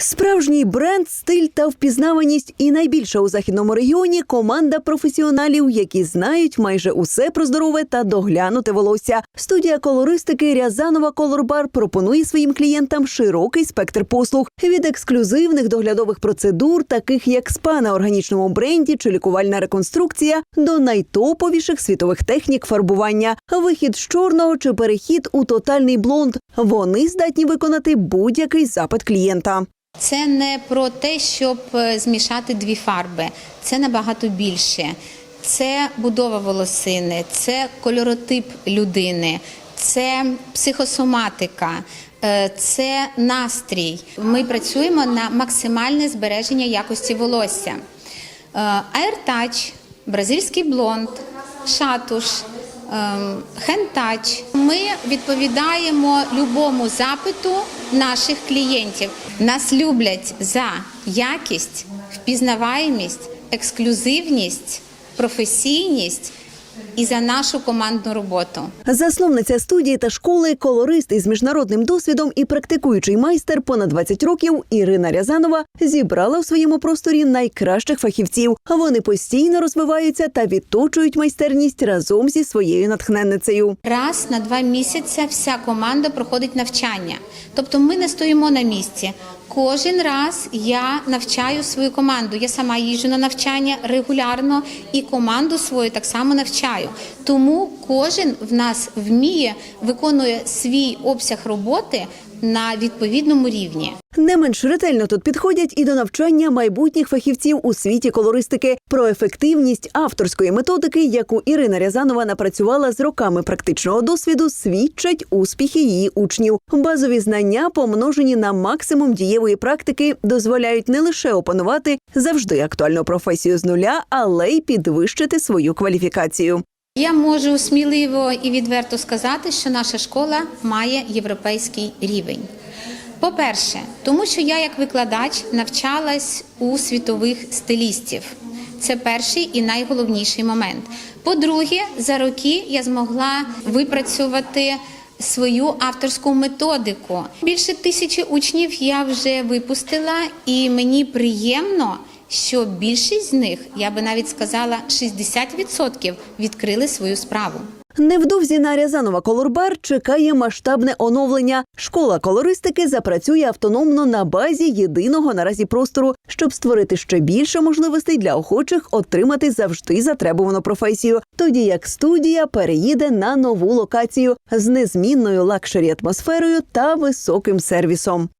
Справжній бренд, стиль та впізнаваність і найбільша у західному регіоні команда професіоналів, які знають майже усе про здорове та доглянуте волосся. Студія колористики Рязанова Колорбар пропонує своїм клієнтам широкий спектр послуг від ексклюзивних доглядових процедур, таких як спа на органічному бренді чи лікувальна реконструкція, до найтоповіших світових технік фарбування, вихід з чорного чи перехід у тотальний блонд. Вони здатні виконати будь-який запит клієнта. Це не про те, щоб е, змішати дві фарби. Це набагато більше. Це будова волосини, це кольоротип людини, це психосоматика, е, це настрій. Ми працюємо на максимальне збереження якості волосся. Airtouch, бразильський блонд, шатуш, хентач. Ми відповідаємо любому запиту наших клієнтів. Нас люблять за якість, впізнаваємість, ексклюзивність, професійність і за нашу командну роботу. Засновниця студії та школи, колорист із міжнародним досвідом і практикуючий майстер понад 20 років Ірина Рязанова зібрала в своєму просторі найкращих фахівців. Вони постійно розвиваються та відточують майстерність разом зі своєю натхненницею. Раз на два місяці вся команда проходить навчання. Тобто ми не стоїмо на місці. Кожен раз я навчаю свою команду. Я сама їжджу на навчання регулярно і команду свою так само навчаю. Тому кожен в нас вміє, виконує свій обсяг роботи на відповідному рівні. Не менш ретельно тут підходять і до навчання майбутніх фахівців у світі колористики про ефективність авторської методики, яку Ірина Рязанова напрацювала з роками практичного досвіду, свідчать успіхи її учнів. Базові знання, помножені на максимум дієвої практики, дозволяють не лише опанувати завжди актуальну професію з нуля, але й підвищити свою кваліфікацію. Я можу сміливо і відверто сказати, що наша школа має європейський рівень. По-перше, тому що я як викладач навчалась у світових стилістів. Це перший і найголовніший момент. По-друге, за роки я змогла випрацювати свою авторську методику. Більше тисячі учнів я вже випустила, і мені приємно, що більшість з них, я би навіть сказала, 60% відкрили свою справу. Невдовзі на Рязанова Колорбар чекає масштабне оновлення. Школа колористики запрацює автономно на базі єдиного наразі простору, щоб створити ще більше можливостей для охочих отримати завжди затребувану професію. Тоді як студія переїде на нову локацію з незмінною лакшері атмосферою та високим сервісом.